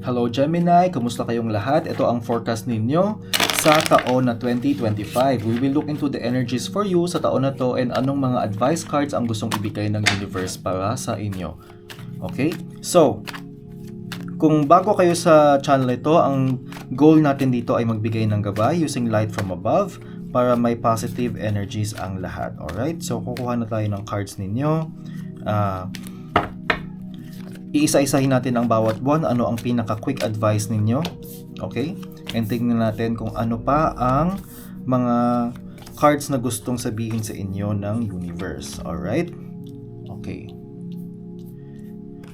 Hello Gemini, kumusta kayong lahat? Ito ang forecast ninyo sa taon na 2025. We will look into the energies for you sa taon na to and anong mga advice cards ang gustong ibigay ng universe para sa inyo. Okay? So, kung bago kayo sa channel ito, ang goal natin dito ay magbigay ng gabay using light from above para may positive energies ang lahat. Alright? So, kukuha na tayo ng cards ninyo. Ah... iisa-isahin natin ang bawat buwan, ano ang pinaka-quick advice ninyo. Okay? And tingnan natin kung ano pa ang mga cards na gustong sabihin sa inyo ng universe. Alright? Okay.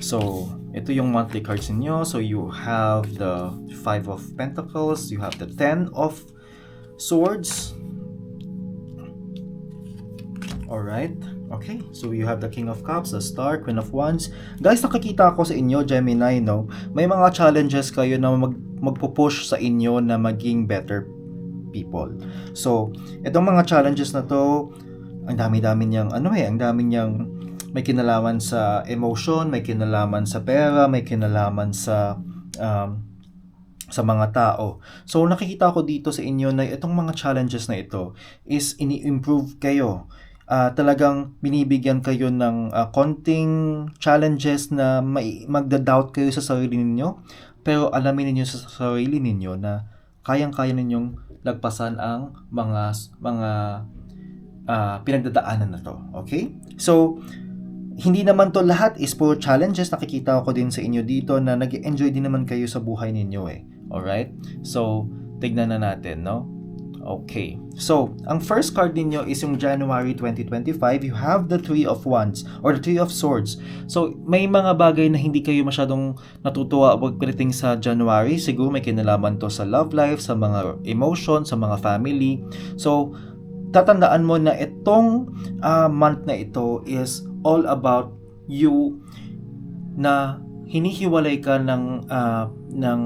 So, ito yung monthly cards ninyo. So, you have the Five of Pentacles, you have the Ten of Swords. Alright. Okay. So, you have the King of Cups, the Star, Queen of Wands. Guys, nakikita ko sa inyo, Gemini, no? May mga challenges kayo na mag, magpo-push sa inyo na maging better people. So, itong mga challenges na to, ang dami-dami niyang, ano eh, ang dami niyang may kinalaman sa emotion, may kinalaman sa pera, may kinalaman sa um, sa mga tao. So nakikita ko dito sa inyo na itong mga challenges na ito is ini-improve kayo. Ah, talagang binibigyan kayo ng ah, konting challenges na may, magda-doubt kayo sa sarili ninyo. Pero alamin ninyo sa sarili ninyo na kayang-kaya ninyong lagpasan ang mga mga ah, pinagdadaanan na to. Okay? So, hindi naman to lahat is puro challenges. Nakikita ko din sa inyo dito na nag enjoy din naman kayo sa buhay ninyo eh. Alright? So, tignan na natin, no? Okay. So, ang first card ninyo is yung January 2025. You have the Three of Wands or the Three of Swords. So, may mga bagay na hindi kayo masyadong natutuwa pagdating sa January. Siguro may kinalaman to sa love life, sa mga emotion, sa mga family. So, tatandaan mo na itong ah, month na ito is all about you na hinihiwalay ka ng ah, ng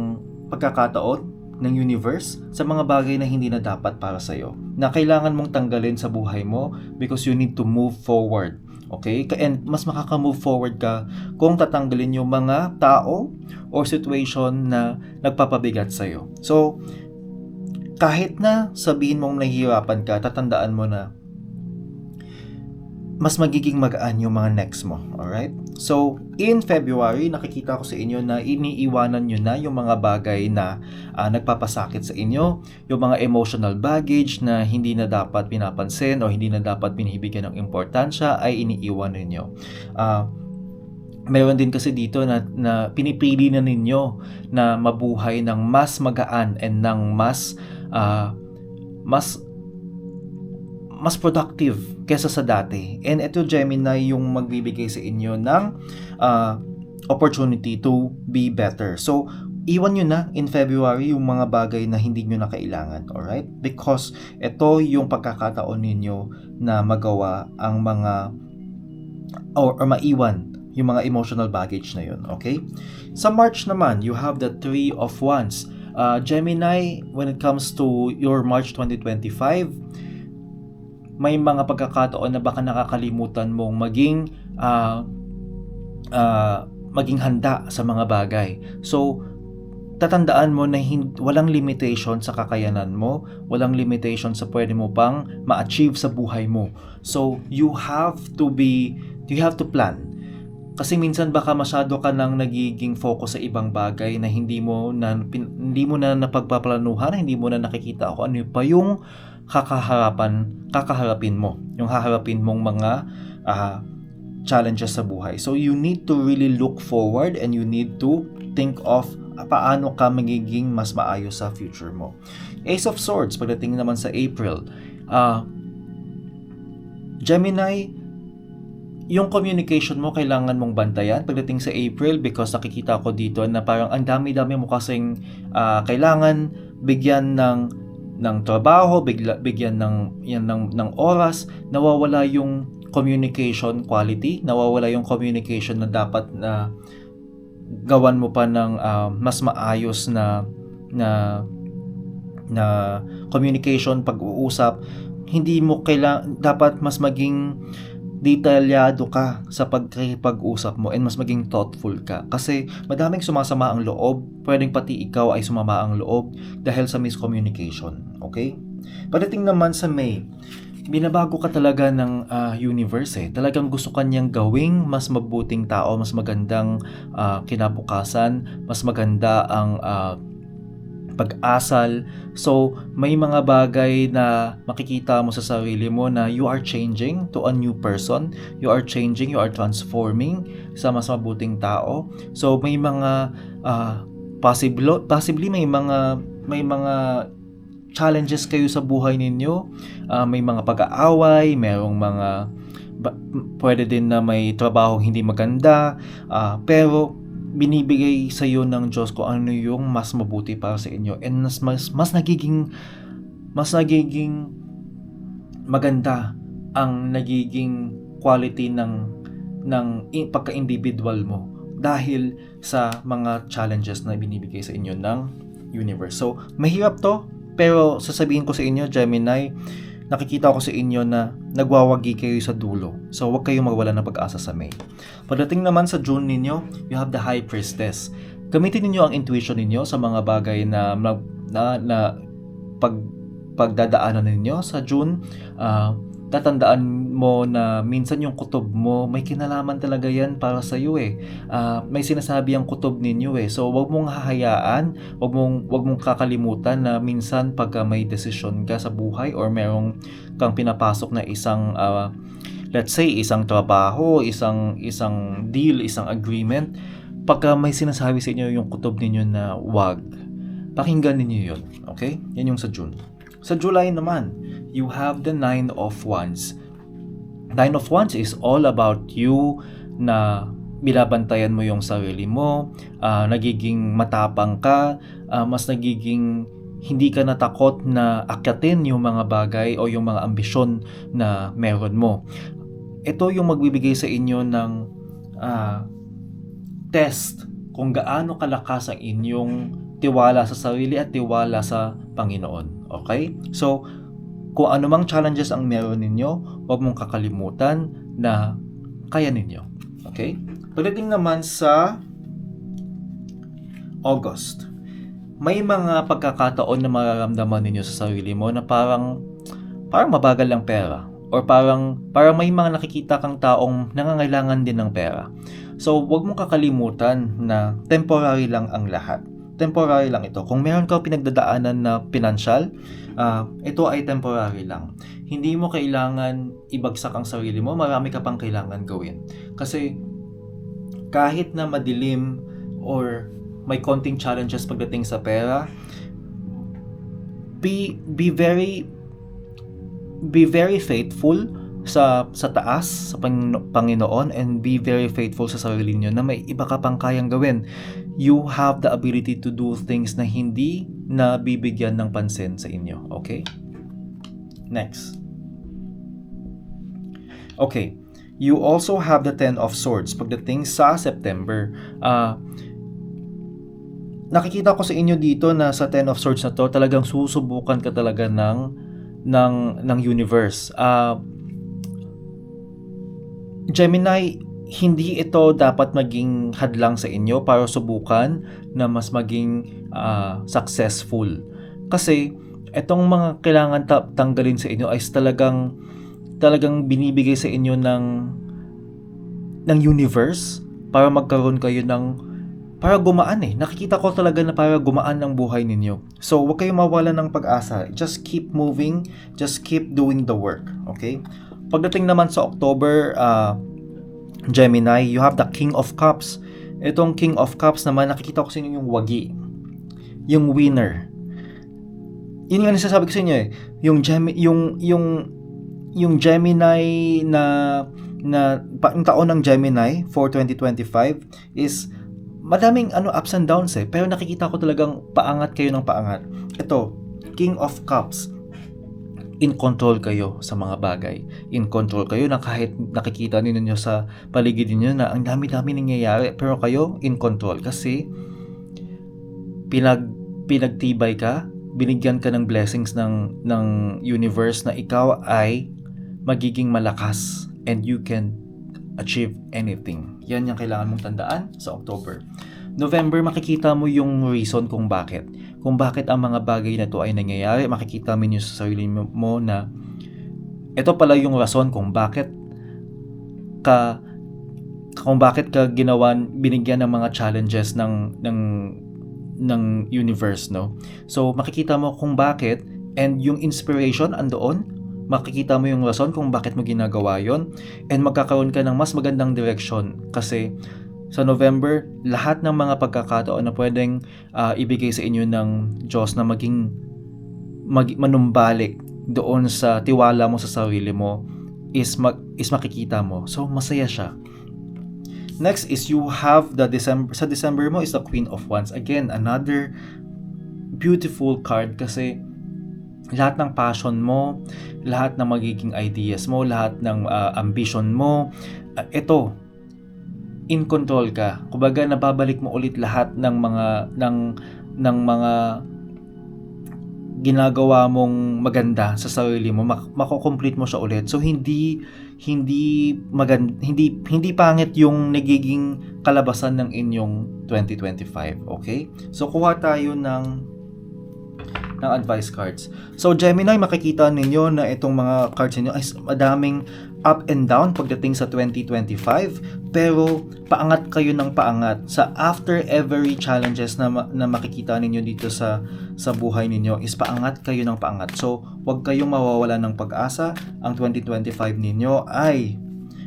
pagkakataon ng universe sa mga bagay na hindi na dapat para sa iyo na kailangan mong tanggalin sa buhay mo because you need to move forward okay? And mas makaka-move forward ka kung tatanggalin yung mga tao or situation na nagpapabigat sa iyo so kahit na sabihin mong nahihirapan ka, tatandaan mo na mas magiging magaan yung mga next mo. Alright? So, in February, nakikita ko sa inyo na iniiwanan nyo na yung mga bagay na ah, nagpapasakit sa inyo, yung mga emotional baggage na hindi na dapat pinapansin o hindi na dapat binibigyan ng importansya ay iniiwan ninyo. Ah, meron din kasi dito na, na pinipili na ninyo na mabuhay ng mas magaan and ng mas ah, mas mas productive kesa sa dati. And ito Gemini yung magbibigay sa inyo ng ah, opportunity to be better. So, iwan nyo na in February yung mga bagay na hindi nyo na kailangan. Alright? Because ito yung pagkakataon ninyo na magawa ang mga or, or maiwan yung mga emotional baggage na yun. Okay? Sa March naman, you have the Three of Wands. Uh, Gemini, when it comes to your March 2025, may mga pagkakataon na baka nakakalimutan mong maging ah, ah, maging handa sa mga bagay. So, tatandaan mo na hin- walang limitation sa kakayanan mo, walang limitation sa pwede mo pang ma-achieve sa buhay mo. So, you have to be, you have to plan. Kasi minsan baka masyado ka nang nagiging focus sa ibang bagay na hindi mo na hindi mo na napagpaplanuhan, hindi mo na nakikita kung ano pa yung kakaharapan, kakaharapin mo. Yung haharapin mong mga ah, challenges sa buhay. So you need to really look forward and you need to think of paano ka magiging mas maayos sa future mo. Ace of Swords, pagdating naman sa April, ah Gemini, yung communication mo kailangan mong bantayan pagdating sa April because nakikita ko dito na parang ang dami-dami mo kasing ah, kailangan bigyan ng ng trabaho, bigla, bigyan ng yan ng ng oras, nawawala yung communication quality, nawawala yung communication na dapat na gawan mo pa ng ah, mas maayos na na na communication pag-uusap. Hindi mo kailangan dapat mas maging detalyado ka sa pagkikipag-usap mo and mas maging thoughtful ka. Kasi madaming sumasama ang loob, pwedeng pati ikaw ay sumama ang loob dahil sa miscommunication. Okay? Pagdating naman sa May, binabago ka talaga ng ah, universe eh. Talagang gusto kanyang gawing mas mabuting tao, mas magandang ah, kinabukasan, mas maganda ang ah, pag-asal. So, may mga bagay na makikita mo sa sarili mo na you are changing to a new person. You are changing, you are transforming sa mas mabuting tao. So, may mga ah, possible, possibly may mga may mga challenges kayo sa buhay ninyo. Ah, may mga pag-aaway, merong mga ba- pwede din na may trabaho hindi maganda, ah, pero binibigay sa iyo ng Diyos kung ano yung mas mabuti para sa inyo and mas mas, mas nagiging mas nagiging maganda ang nagiging quality ng ng pagka-individual mo dahil sa mga challenges na binibigay sa inyo ng universe. So, mahirap to, pero sasabihin ko sa inyo, Gemini, nakikita ko sa inyo na nagwawagi kayo sa dulo. So, huwag kayong magwala ng pag-asa sa May. Pagdating naman sa June ninyo, you have the High Priestess. Gamitin ninyo ang intuition ninyo sa mga bagay na na, na, pag pagdadaanan ninyo sa June. Ah, tatandaan mo na minsan yung kutob mo, may kinalaman talaga yan para sa iyo eh. Ah, may sinasabi ang kutob ninyo eh. So, wag mong hahayaan, wag mong wag mong kakalimutan na minsan pagka may desisyon ka sa buhay or merong kang pinapasok na isang ah, let's say isang trabaho, isang isang deal, isang agreement, pagka may sinasabi sa inyo yung kutob ninyo na wag, pakinggan ninyo yun. Okay? Yan yung sa June. Sa July naman, you have the Nine of Wands. Nine of Wands is all about you na binabantayan mo yung sarili mo, ah, nagiging matapang ka, ah, mas nagiging hindi ka natakot na akyatin yung mga bagay o yung mga ambisyon na meron mo. Ito yung magbibigay sa inyo ng ah, test kung gaano kalakas ang inyong tiwala sa sarili at tiwala sa Panginoon. Okay? So, kung anumang challenges ang meron ninyo, huwag mong kakalimutan na kaya ninyo. Okay? Pagdating naman sa August, may mga pagkakataon na mararamdaman ninyo sa sarili mo na parang parang mabagal lang pera or parang parang may mga nakikita kang taong nangangailangan din ng pera. So, huwag mong kakalimutan na temporary lang ang lahat. Temporary lang ito. Kung meron ka pinagdadaanan na financial, ah, ito ay temporary lang. Hindi mo kailangan ibagsak ang sarili mo, marami ka pang kailangan gawin. Kasi kahit na madilim or may konting challenges pagdating sa pera, be be very be very faithful sa sa taas sa Pangino- Panginoon and be very faithful sa sarili niyo na may iba ka pang kayang gawin. You have the ability to do things na hindi na bibigyan ng pansin sa inyo. Okay? Next. Okay. You also have the Ten of Swords pagdating sa September. Ah, nakikita ko sa inyo dito na sa Ten of Swords na to, talagang susubukan ka talaga ng ng ng universe. Ah, Gemini, hindi ito dapat maging hadlang sa inyo para subukan na mas maging ah, successful. Kasi itong mga kailangan ta- tanggalin sa inyo ay talagang talagang binibigay sa inyo ng ng universe para magkaroon kayo ng para gumaan eh. Nakikita ko talaga na para gumaan ang buhay ninyo. So, huwag kayong mawalan ng pag-asa. Just keep moving. Just keep doing the work. Okay? Pagdating naman sa October, ah, Gemini, you have the King of Cups. Itong King of Cups naman, nakikita ko sa inyo yung wagi. Yung winner. Yun nga nasasabi ko sa inyo eh. Yung, Gemi, yung, yung, yung Gemini na na yung taon ng Gemini for 2025 is madaming ano ups and downs eh pero nakikita ko talagang paangat kayo ng paangat ito King of Cups in control kayo sa mga bagay in control kayo na kahit nakikita ninyo sa paligid niyo na ang dami-dami nangyayari pero kayo in control kasi pinag pinagtibay ka binigyan ka ng blessings ng ng universe na ikaw ay magiging malakas and you can achieve anything. Yan yung kailangan mong tandaan sa October. November, makikita mo yung reason kung bakit. Kung bakit ang mga bagay na to ay nangyayari, makikita mo sa sarili mo, na ito pala yung rason kung bakit ka kung bakit ka ginawan binigyan ng mga challenges ng ng ng universe no? So makikita mo kung bakit and yung inspiration andoon makikita mo yung rason kung bakit mo ginagawa yon and magkakaroon ka ng mas magandang direction kasi sa November, lahat ng mga pagkakataon na pwedeng ah, ibigay sa inyo ng Diyos na maging mag, manumbalik doon sa tiwala mo sa sarili mo is mag, is makikita mo. So masaya siya. Next is you have the December sa December mo is the Queen of Wands. Again, another beautiful card kasi lahat ng passion mo, lahat ng magiging ideas mo, lahat ng ah, ambition mo, ah, ito in control ka. Kumbaga nababalik mo ulit lahat ng mga ng ng mga ginagawa mong maganda sa sarili mo, mak- mako-complete mo siya ulit. So hindi hindi magand hindi hindi pangit yung nagiging kalabasan ng inyong 2025, okay? So kuha tayo ng ng advice cards. So Gemini, makikita ninyo na itong mga cards ninyo ay madaming up and down pagdating sa 2025 pero paangat kayo ng paangat sa after every challenges na, na makikita ninyo dito sa sa buhay ninyo is paangat kayo ng paangat. So huwag kayong mawawala ng pag-asa. Ang 2025 ninyo ay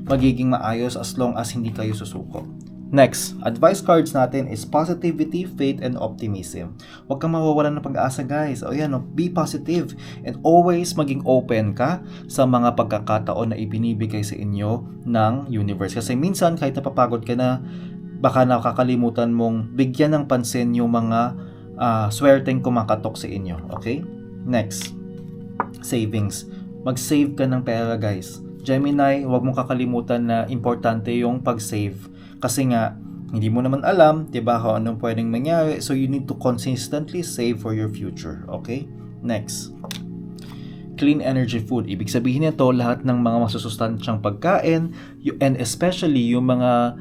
magiging maayos as long as hindi kayo susuko Next, advice cards natin is positivity, faith, and optimism. Huwag kang mawawalan ng pag-asa guys. O yan, be positive and always maging open ka sa mga pagkakataon na ibinibigay sa inyo ng universe. Kasi minsan kahit napapagod ka na, baka nakakalimutan mong bigyan ng pansin yung mga ah, swerteng kumakatok sa inyo. Okay? Next, savings. Mag-save ka ng pera guys. Gemini, huwag mong kakalimutan na importante yung pag-save. Kasi nga, hindi mo naman alam, 'di ba, kung anong pwedeng mangyari. So you need to consistently save for your future, okay? Next. Clean energy food. Ibig sabihin nito lahat ng mga masusustansyang pagkain and especially yung mga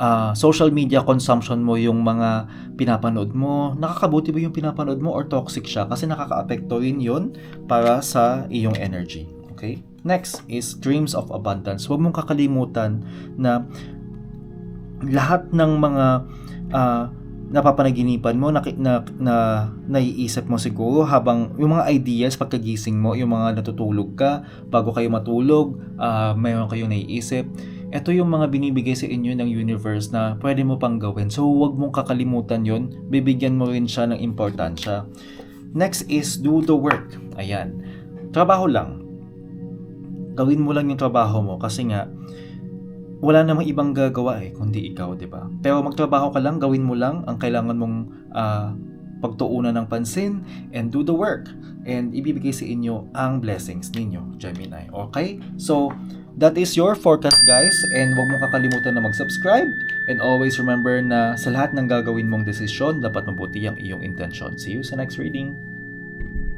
ah, social media consumption mo, yung mga pinapanood mo, nakakabuti ba yung pinapanood mo or toxic siya? Kasi nakaka-apekto rin yun para sa iyong energy. Okay? Next is dreams of abundance. Huwag mong kakalimutan na lahat ng mga ah, napapanaginipan mo na, na, na naiisip mo siguro habang yung mga ideas pagkagising mo, yung mga natutulog ka, bago kayo matulog, ah, mayroon kayong naiisip. Ito yung mga binibigay sa inyo ng universe na pwede mo pang gawin. So huwag mong kakalimutan yon bibigyan mo rin siya ng importansya. Next is do the work. Ayan. Trabaho lang. Gawin mo lang yung trabaho mo kasi nga wala namang ibang gagawa eh kundi ikaw, 'di ba? Pero magtrabaho ka lang, gawin mo lang ang kailangan mong ah, pagtuunan ng pansin and do the work and ibibigay sa inyo ang blessings ninyo, Gemini. Okay? So, that is your forecast guys and huwag mong kakalimutan na mag-subscribe and always remember na sa lahat ng gagawin mong desisyon, dapat mabuti ang iyong intention. See you sa next reading.